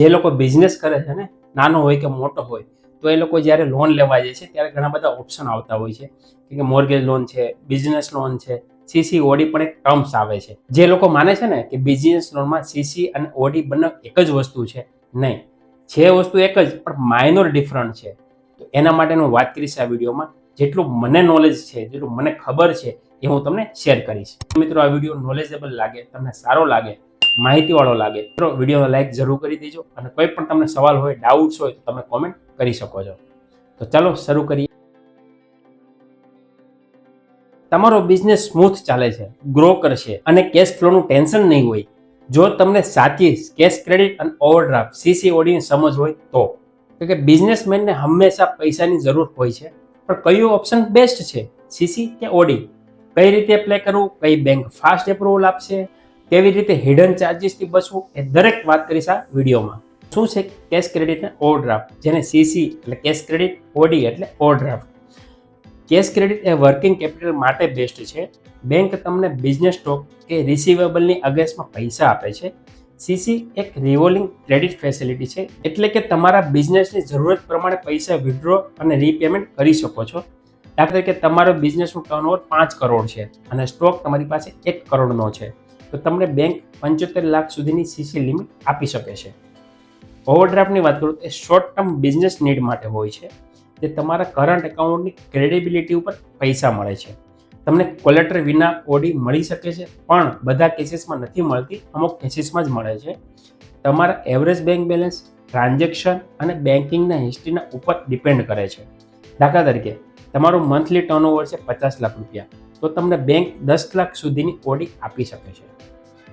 જે લોકો બિઝનેસ કરે છે ને, નાનો હોય કે મોટો હોય, તો એ લોકો જ્યારે લોન લેવા જાય છે, ત્યારે ઘણા બધા ઓપ્શન આવતા હોય છે. કે મોર્ગેજ લોન છે બિઝનેસ લોન છે સીસી ઓડી પણ એક ટર્મ્સ આવે છે. જે લોકો માને છે ને કે બિઝનેસ લોનમાં સીસી અને ઓડી બંને એક જ વસ્તુ છે, નહીં. છે વસ્તુ એક જ, પણ માઇનોર ડિફરન્ટ છે. તો એના માટે હું વાત કરીશ આ વિડીયોમાં. જેટલું મને નોલેજ છે, જેટલું મને ખબર છે, એ હું તમને શેર કરીશ. મિત્રો, આ વીડિયો નોલેજેબલ લાગે, તમને સારો લાગે માહિતીવાળો લાગે. તો વીડિયો લાઇક જરૂર કરી દેજો અને કોઈ પણ તમને સવાલ હોય ડાઉટ્સ હોય, તો તમે કોમેન્ટ કરી શકો છો. તો ચાલો શરૂ કરીએ. તમારો બિઝનેસ સ્મૂથ ચાલે છે ગ્રો કરશે અને કેશ ફ્લોનું ટેન્શન નહીં હોય. જો તમને સાચી કેશ ક્રેડિટ અને ઓવરડ્રાફ્ટ સીસીઓડીની સમજ હોય તો. કે બિઝનેસમેનને હંમેશા પૈસાની જરૂર હોય છે, પણ કયું ઓપ્શન બેસ્ટ છે? સીસી કે ઓડી કઈ રીતે એપ્લાય કરવું? કઈ બેંક ફાસ્ટ એપ્રુવલ આપશે? કેવી રીતે હિડન ચાર્જિસથી બચવું એ દરેક વાત કરીશ આ વિડીયોમાં. શું છે કેશ ક્રેડિટ અને ઓવરડ્રાફ્ટ જેને સીસી એટલે કેશ ક્રેડિટ ઓડી એટલે ઓવરડ્રાફ્ટ કેશ ક્રેડિટ એ વર્કિંગ કેપિટલ માટે બેસ્ટ છે. બેંક તમને બિઝનેસ સ્ટોક કે રિસીવેબલની અગેન્સ્ટમાં પૈસા આપે છે. સીસી એક રિવોલ્વિંગ ક્રેડિટ ફેસિલિટી છે. એટલે કે તમારા બિઝનેસની જરૂરત પ્રમાણે પૈસા વિડ્રો અને રીપેમેન્ટ કરી શકો છો. દાખલા તરીકે તમારો બિઝનેસનું ટર્નઓવર પાંચ કરોડ છે અને સ્ટોક તમારી પાસે એક કરોડનો છે. તો તમને બેંક પંચોતેર લાખ સુધીની સીસી લિમિટ આપી શકે છે. ઓવરડ્રાફ્ટની વાત કરું તો એ શોર્ટ ટર્મ બિઝનેસ નીડ માટે હોય છે, જે તમારા કરંટ એકાઉન્ટની ક્રેડિબિલિટી ઉપર પૈસા મળે છે. તમને કોલેટર વિના ઓડી મળી શકે છે, પણ બધા કેસીસમાં નથી મળતી, અમુક કેસીસમાં જ મળે છે. તમારા એવરેજ બેંક બેલેન્સ ટ્રાન્ઝેક્શન અને બેન્કિંગના હિસ્ટ્રીના ઉપર ડિપેન્ડ કરે છે. દાખલા તરીકે, તમારું મંથલી ટર્નઓવર છે પચાસ લાખ રૂપિયા. તો તમને બેંક દસ લાખ સુધીની ઓડી આપી શકે છે.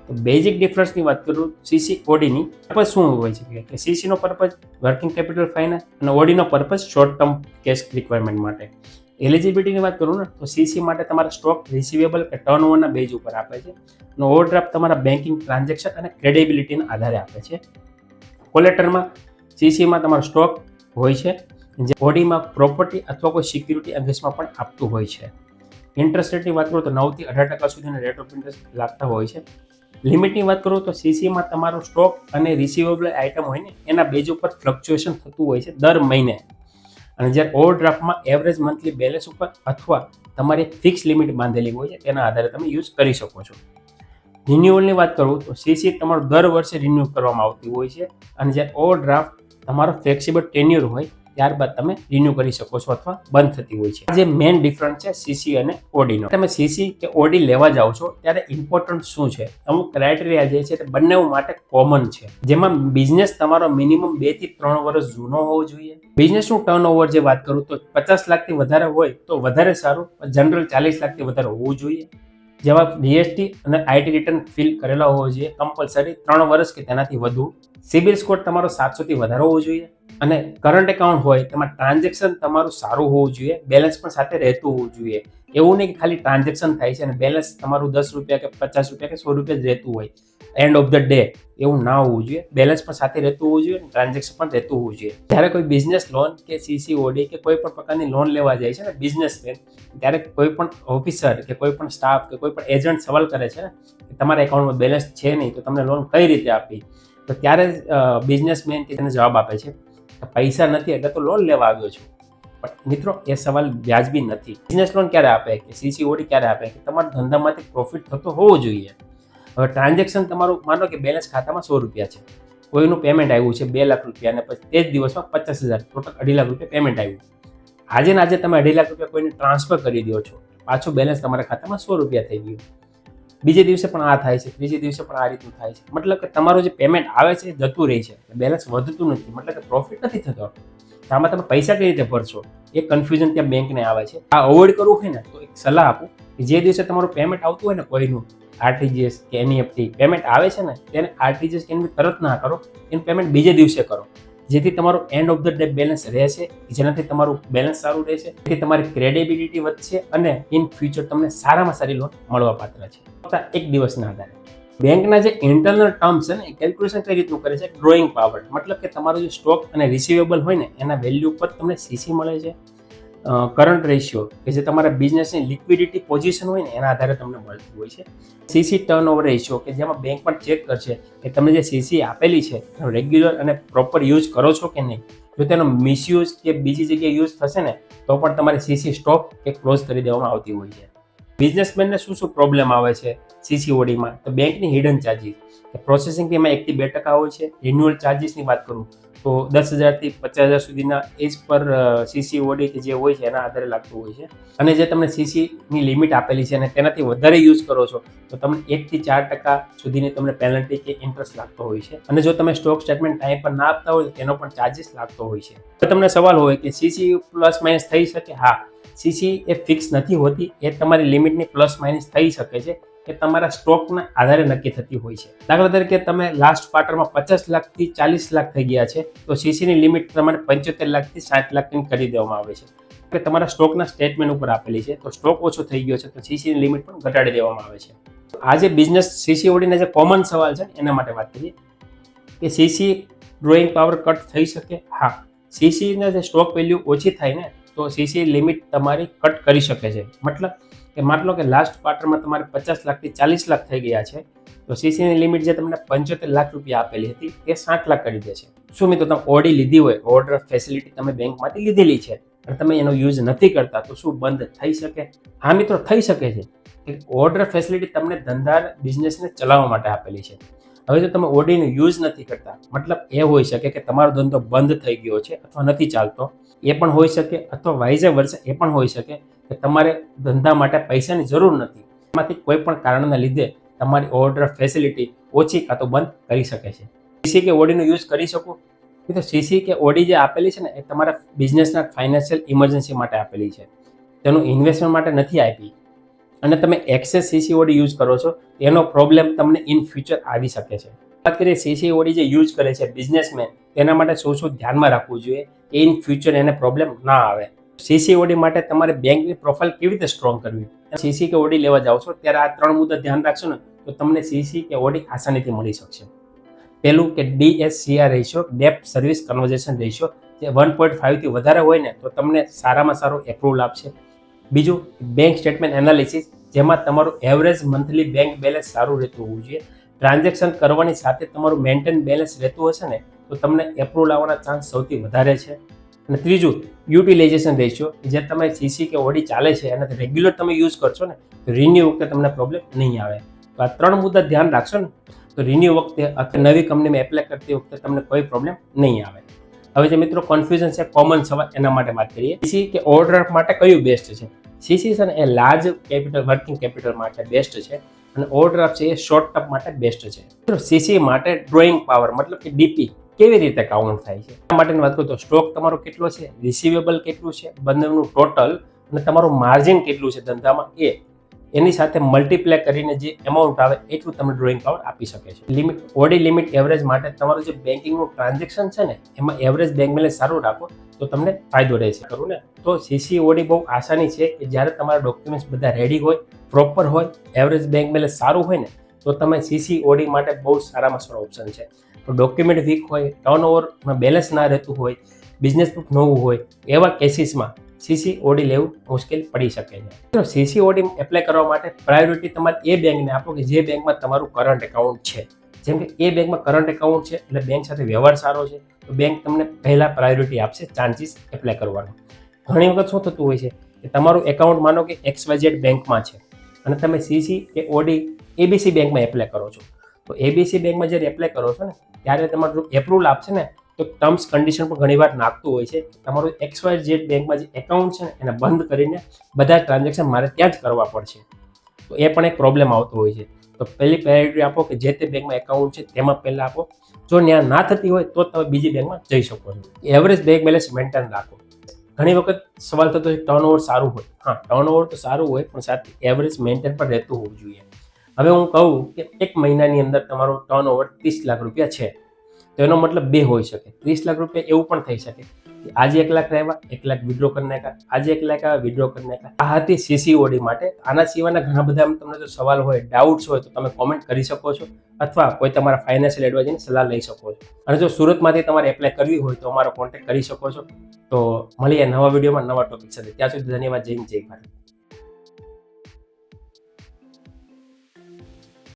તો બેઝિક ડિફરન્સની વાત કરું સીસી ઓડીની પર્પઝ શું હોય છે? કે સીસીનો પર્પઝ વર્કિંગ કેપિટલ ફાઇનાન્સ અને ઓડીનો purpose short term cash requirement માટે. એલિજિબિલિટીની વાત કરું ને, તો સીસી માટે તમારા સ્ટોક રિસીવેબલ કે ટર્ન ઓવરના બેઝ ઉપર આપે છે. અને ઓવરડ્રાફ્ટ તમારા બેન્કિંગ ટ્રાન્ઝેક્શન અને ક્રેડિબિલિટીના આધારે આપે છે. કોલેટરમાં સીસીમાં તમારો સ્ટોક હોય છે. જે ઓડીમાં પ્રોપર્ટી અથવા કોઈ સિક્યુરિટી અગેન્સ્ટમાં પણ આપતું હોય છે. ઇન્ટરેસ્ટ રેટની વાત કરું તો નવથી અઢાર ટકા સુધીના રેટ ઓફ ઇન્ટરેસ્ટ લાગતા હોય છે. લિમિટની વાત કરું તો સીસીમાં તમારો સ્ટોક અને રિસીવેબલ આઇટમ હોય ને, એના બેઝ ઉપર ફ્લક્ચ્યુએશન થતું હોય છે દર મહિને. અને જ્યારે ઓવરડ્રાફ્ટમાં એવરેજ મંથલી બેલેન્સ ઉપર અથવા તમારી ફિક્સ લિમિટ બાંધેલી હોય છે, તેના આધારે તમે યુઝ કરી શકો છો. રિન્યુઅલની વાત કરું તો સીસી તમારું દર વર્ષે રિન્યુ કરવામાં આવતી હોય છે. અને જ્યારે ઓવરડ્રાફ્ટ તમારો ફ્લેક્સિબલ ટેન્યુર હોય ત્યારબાદ તમે રિન્યુ કરી શકો છો અથવા બંધ થતી હોય છે. જે મેઇન ડિફરન્સ છે સીસી અને ઓડીનો તમે સીસી કે ઓડી લેવા જાઓ છો, ત્યારે ઇમ્પોર્ટન્ટ શું છે? અમુક ક્રાઇટેરિયા જે છે તે બંને માટે કોમન છે. જેમાં બિઝનેસ તમારો મિનિમમ બેથી ત્રણ વર્ષ જૂનો હોવો જોઈએ. બિઝનેસનું ટર્ન ઓવર જે વાત કરું તો પચાસ લાખથી વધારે હોય તો વધારે સારું જનરલ ચાલીસ લાખથી વધારે હોવું જોઈએ. જેવા જીએસટી અને આઈટી રિટર્ન ફિલ કરેલા હોવો જોઈએ. કમ્પલસરી ત્રણ વર્ષ કે તેનાથી વધુ. સિબિલ સ્કોર તમારો સાતસોથી વધારે હોવો જોઈએ અને કરંટ એકાઉન્ટ હોય તેમાં ટ્રાન્ઝેક્શન તમારું સારું હોવું જોઈએ બેલેન્સ પણ સાથે રહેતું હોવું જોઈએ. એવું નહીં કે ખાલી ટ્રાન્ઝેક્શન થાય છે અને બેલેન્સ તમારું દસ રૂપિયા કે પચાસ રૂપિયા કે સો રૂપિયા જ રહેતું હોય. એન્ડ ઓફ ધ ડે એવું ના હોવું જોઈએ. બેલેન્સ પણ સાથે રહેતું હોવું જોઈએ ટ્રાન્ઝેક્શન પણ રહેતું હોવું જોઈએ. જ્યારે કોઈ બિઝનેસ લોન કે સીસી ઓડી કે કોઈ પણ પ્રકારની લોન લેવા જાય છે ને બિઝનેસમેન ત્યારે કોઈ પણ ઓફિસર કે કોઈ પણ સ્ટાફ કે કોઈ પણ એજન્ટ સવાલ કરે છે ને તમારા એકાઉન્ટમાં બેલેન્સ છે નહીં, તો તમને લોન કઈ રીતે આપી? તો ત્યારે બિઝનેસમેન તેને જવાબ આપે છે, કે પૈસા નથી એટલે તો લોન લેવા આવ્યો છું. પણ મિત્રો, એ સવાલ વ્યાજબી નથી. બિઝનેસ લોન ક્યારે આપે? કે સીસીઓડી ક્યારે આપે? કે તમારા ધંધામાંથી પ્રોફિટ થતો હોવો જોઈએ. હવે ટ્રાન્ઝેક્શન તમારું, માનો કે બેલેન્સ ખાતામાં સો રૂપિયા છે. કોઈનું પેમેન્ટ આવ્યું છે બે લાખ રૂપિયા અને પછી તે જ દિવસમાં પચાસ હજાર, ટોટલ અઢી લાખ રૂપિયા પેમેન્ટ આવ્યું. આજે ને આજે તમે અઢી લાખ રૂપિયા કોઈને ટ્રાન્સફર કરી દો છો. પાછું બેલેન્સ તમારા ખાતામાં સો રૂપિયા થઈ ગયું. બીજે દિવસે પણ આ થાય છે, ત્રીજે દિવસે પણ આ રીતનું થાય છે. મતલબ કે તમારું જે પેમેન્ટ આવે છે જતું રહે છે બેલેન્સ વધતું નથી. મતલબ કે પ્રોફિટ નથી થતો. આમાં તમે પૈસા કઈ રીતે ભરશો? એ કન્ફ્યુઝન ત્યાં બેંકને આવે છે. આ અવોઇડ કરવું હોય ને, તો એક સલાહ આપું કે જે દિવસે તમારું પેમેન્ટ આવતું હોય ને કોઈનું આરટીજીએસ કે એનઈએફટી પેમેન્ટ આવે છે ને, તેને આરટીજીએસ એની તરત ના કરો. એનું પેમેન્ટ બીજે દિવસે કરો. જેથી તમારું end of the day balance રહેશે જેનાથી તમારું બેલેન્સ સારું રહેશે તેથી તમારી ક્રેડિબિલિટી વધશે અને ઇન ફ્યુચર તમને સારામાં સારી લોન મળવા પાત્ર છે. ફક્ત એક દિવસના આધારે. બેંકના જે ઇન્ટરનલ ટર્મ્સ છે ને, એ કેલ્ક્યુલેશન કઈ રીતનું કરે છે? ડ્રોઈંગ પાવર મતલબ કે તમારો જે સ્ટોક અને રિસીવેબલ હોય ને, એના વેલ્યુ પર તમને સીસી મળે છે. કરંટ રેશિયો કે જે તમારા બિઝનેસની લિક્વિડિટી પોઝિશન હોય ને, એના આધારે તમને મળતું હોય છે. સીસી ટર્ન ઓવર રેશિયો કે જેમાં બેંક પણ ચેક કરશે કે તમે જે સીસી આપેલી છે રેગ્યુલર અને પ્રોપર યુઝ કરો છો કે નહીં? જો તેનો મિસયુઝ કે બીજી જગ્યાએ યુઝ થશે ને, તો પણ તમારી સીસી સ્ટોપ કે ક્લોઝ કરી દેવામાં આવતી હોય છે. બિઝનેસમેનને શું શું પ્રોબ્લેમ આવે છે સીસીઓડીમાં તો બેંકની હિડન ચાર્જીસ પ્રોસેસિંગ ફીમાં એકથી બે ટકા હોય છે? રિન્યુઅલ ચાર્જિસની વાત કરું. તો દસ હજારથી પચાસ હજાર સુધીના એજ પર સીસી ઓડી કે જે હોય છે, એના આધારે લાગતું હોય છે. અને જે તમને સીસીની લિમિટ આપેલી છે અને તેનાથી વધારે યુઝ કરો છો, તો તમને એકથી ચાર ટકા સુધીની તમને પેનલ્ટી કે ઇન્ટરેસ્ટ લાગતો હોય છે. અને જો તમે સ્ટોક સ્ટેટમેન્ટ ટાઈમ પર ના આપતા હોય તેનો પણ ચાર્જિસ લાગતો હોય છે. તો તમને સવાલ હોય કે સીસી પ્લસ માઇનસ થઈ શકે? હા સીસી એ ફિક્સ નથી હોતી, એ તમારી લિમિટની પ્લસ માઇનસ થઈ શકે છે. એ તમારા સ્ટોકના આધારે નક્કી થતી હોય છે. દાખલા તરીકે તમે લાસ્ટ ક્વાર્ટરમાં પચાસ લાખથી ચાલીસ લાખ થઈ ગયા છે, તો સીસીની લિમિટ તમારે પંચોતેર લાખથી સાઠ લાખની કરી દેવામાં આવે છે. કે તમારા સ્ટોકના સ્ટેટમેન્ટ ઉપર આપેલી છે, તો સ્ટોક ઓછો થઈ ગયો છે, તો સીસીની લિમિટ પણ ઘટાડી દેવામાં આવે છે. આજે બિઝનેસ સીસીઓડીના જે કોમન સવાલ છે એના માટે વાત કરીએ. કે સીસી ડ્રોઈંગ પાવર કટ થઈ શકે? હા. સીસીના જે સ્ટોક વેલ્યુ ઓછી થાય ને, તો સીસી લિમિટ તમારી કટ કરી શકે છે. મતલબ કે માની લો કે લાસ્ટ ક્વાર્ટરમાં તમારે પચાસ લાખથી ચાલીસ લાખ થઈ ગયા છે, તો સીસીની લિમિટ જે તમને પંચોતેર લાખ રૂપિયા આપેલી હતી તે સાત લાખ કરી દે છે. શું મિત્રો, તમે ઓડી લીધી હોય ઓર્ડર ફેસિલિટી તમે બેંકમાંથી લીધેલી છે, અને તમે એનો યુઝ નથી કરતા, તો શું બંધ થઈ શકે? હા મિત્રો, થઈ શકે છે. ઓર્ડર ફેસિલિટી તમને ધંધા બિઝનેસને ચલાવવા માટે આપેલી છે. હવે જો તમે ઓડીનો યુઝ નથી કરતા, મતલબ એ હોઈ શકે કે તમારો ધંધો બંધ થઈ ગયો છે અથવા નથી ચાલતો. એ પણ હોઈ શકે અથવા વાઇઝે વર્ષે એ પણ હોઈ શકે કે તમારે ધંધા માટે પૈસાની જરૂર નથી. એમાંથી કોઈ પણ કારણના લીધે તમારી ઓર્ડર ફેસિલિટી ઓછી કાં તો બંધ કરી શકે છે. સીસી કે ઓડીનો યુઝ કરી શકો. તો સીસી કે ઓડી જે આપેલી છે ને, એ તમારા બિઝનેસના ફાઇનાન્શિયલ ઇમરજન્સી માટે આપેલી છે. તેનું ઇન્વેસ્ટમેન્ટ માટે નથી આપી. અને તમે એક્સેસ સીસી ઓડી યુઝ કરો છો એનો પ્રોબ્લેમ તમને ઇન ફ્યુચર આવી શકે છે. વાત કરીએ સીસી ઓડી જે યુઝ કરે છે બિઝનેસમેન તેના માટે શું શું ધ્યાનમાં રાખવું જોઈએ? કે ઇન ફ્યુચર એને પ્રોબ્લેમ ના આવે. સીસી ઓડી માટે તમારે બેંકની પ્રોફાઇલ કેવી રીતે સ્ટ્રોંગ કરવી? સીસી કે ઓડી લેવા જાઓ છો, ત્યારે આ ત્રણ મુદ્દા ધ્યાન રાખશો ને, તો તમને સીસી કે ઓડી આસાનીથી મળી શકશે. પહેલું કે DSCR ratio debt service conversation ratio જે વન પોઈન્ટ ફાઇવથી વધારે હોય ને, તો તમને સારામાં સારો એપ્રુવલ આપશે. બીજું બેંક સ્ટેટમેન્ટ એનાલિસિસ જેમાં તમારું એવરેજ મંથલી બેંક બેલેન્સ સારું રહેતું હોવું જોઈએ. ટ્રાન્ઝેક્શન કરવાની સાથે તમારું મેન્ટેન બેલેન્સ રહેતું હશે ને, તો તમને એપ્રુવલ આવવાના ચાન્સ સૌથી વધારે છે. અને ત્રીજું યુટિલાઇઝેશન રેશિયો જે તમે સીસી કે ઓડી ચાલે છે અને રેગ્યુલર તમે યુઝ કરશો ને, તો રિન્યુ વખતે તમને પ્રોબ્લેમ નહીં આવે. તો આ ત્રણ મુદ્દા ધ્યાન રાખશો ને, તો રિન્યુ વખતે અથવા નવી કંપનીમાં એપ્લાય કરતી વખતે તમને કોઈ પ્રોબ્લેમ નહીં આવે. હવે જે મિત્રો કન્ફ્યુઝન છે કોમન સવાલ એના માટે વાત કરીએ. સીસી કે ઓવરડ્રાફ્ટ માટે કયું બેસ્ટ છે? સીસી છે એ લાર્જ કેપિટલ વર્કિંગ કેપિટલ માટે બેસ્ટ છે અને ઓવરડ્રાફ્ટ છે એ શોર્ટ ટર્મ માટે બેસ્ટ છે. સીસી માટે ડ્રોઈંગ પાવર મતલબ કે ડીપી કેવી રીતે કાઉન્ટ થાય છે? આ માટેની વાત કરું તો સ્ટોક તમારો કેટલો છે? રિસીવેબલ કેટલું છે? બંનેનું ટોટલ અને તમારું માર્જિન કેટલું છે? ધંધામાં એ એની સાથે મલ્ટીપ્લે કરીને જે એમાઉન્ટ આવે, એટલું તમને ડ્રોઈંગ પાવર આપી શકે છે. લિમિટ ઓડી લિમિટ એવરેજ માટે તમારું જે બેન્કિંગનું ટ્રાન્ઝેક્શન છે ને, એમાં એવરેજ બેંક બેલેન્સ સારું રાખો, તો તમને ફાયદો રહેશે. ખરું ને? તો સીસી ઓડી બહુ આસાની છે કે જ્યારે તમારા ડોક્યુમેન્ટ્સ બધા રેડી હોય પ્રોપર હોય એવરેજ બેંક બેલેન્સ સારું હોય ને, તો તમે સીસી ઓડી માટે બહુ સારામાં સારો ઓપ્શન છે. તો ડોક્યુમેન્ટ વીક હોય ટર્ન ઓવરમાં બેલેન્સ ના રહેતું હોય બિઝનેસ બુક નવું હોય, એવા કેસીસમાં સીસી ઓડી લેવું મુશ્કેલ પડી શકે છે. તો સીસી ઓડી એપ્લાય કરવા માટે પ્રાયોરિટી તમારે એ બેંકને આપો કે જે બેંકમાં તમારું કરંટ એકાઉન્ટ છે. જેમ કે એ બેંકમાં કરંટ એકાઉન્ટ છે, એટલે બેંક સાથે વ્યવહાર સારો છે, તો બેંક તમને પહેલાં પ્રાયોરિટી આપશે ચાન્સીસ એપ્લાય કરવાનો. ઘણી વખત શું થતું હોય છે કે તમારું એકાઉન્ટ માનો કે એક્સવાયઝેડ વાય બેંકમાં છે, અને તમે સીસી કે ઓડી એબીસી બેંકમાં એપ્લાય કરો છો. તો એબીસી બેંકમાં જ્યારે એપ્લાય કરો છો ને, ત્યારે તમારું એપ્રુવલ આપશે ને તો ટર્મ્સ કન્ડિશન પણ ઘણીવાર નાખતું હોય છે. તમારું એક્સ ઝેડ બેંકમાં જે એકાઉન્ટ છે એને બંધ કરીને બધા ટ્રાન્ઝેક્શન મારે ત્યાં જ કરવા પડશે. તો એ પણ એક પ્રોબ્લેમ આવતો હોય છે. તો પહેલી પ્રાયોરિટી આપો કે જે તે બેંકમાં એકાઉન્ટ છે, તેમાં પહેલાં આપો. જો ત્યાં ના થતી હોય, તો તમે બીજી બેંકમાં જઈ શકો છો. એવરેજ બેંક બેલેન્સ મેન્ટેન રાખો. ઘણી વખત સવાલ થતો હોય ટર્ન ઓવર સારું હોય. હા ટર્ન ઓવર તો સારું હોય, પણ સાથે એવરેજ મેન્ટેન પણ રહેતું હોવું જોઈએ. હવે હું કહું કે એક મહિનાની અંદર તમારું ટર્ન ઓવર ત્રીસ લાખ રૂપિયા છે. તો એનો મતલબ બે હોઈ શકે. ત્રીસ લાખ રૂપિયા એવું પણ થઈ શકે. કે આજે એક લાખ આવ્યા એક લાખ વિડ્રો કરી નાખ્યા. આજે એક લાખ આવ્યા વિડ્રો કરી નાખ્યા. આ હતી સીસીઓડી માટે. આના સિવાયના ઘણા બધા તમને જો સવાલ હોય ડાઉટ્સ હોય, તો તમે કોમેન્ટ કરી શકો છો. અથવા કોઈ તમારા ફાઇનાન્શિયલ એડવાઇઝરની સલાહ લઈ શકો છો. અને જો સુરતમાંથી તમારે એપ્લાય કરવી હોય, તો અમારો કોન્ટેક્ટ કરી શકો છો. તો મળીએ નવા વિડીયોમાં નવા ટોપિક સાથે. ત્યાં સુધી ધન્યવાદ. જય જય ભારત.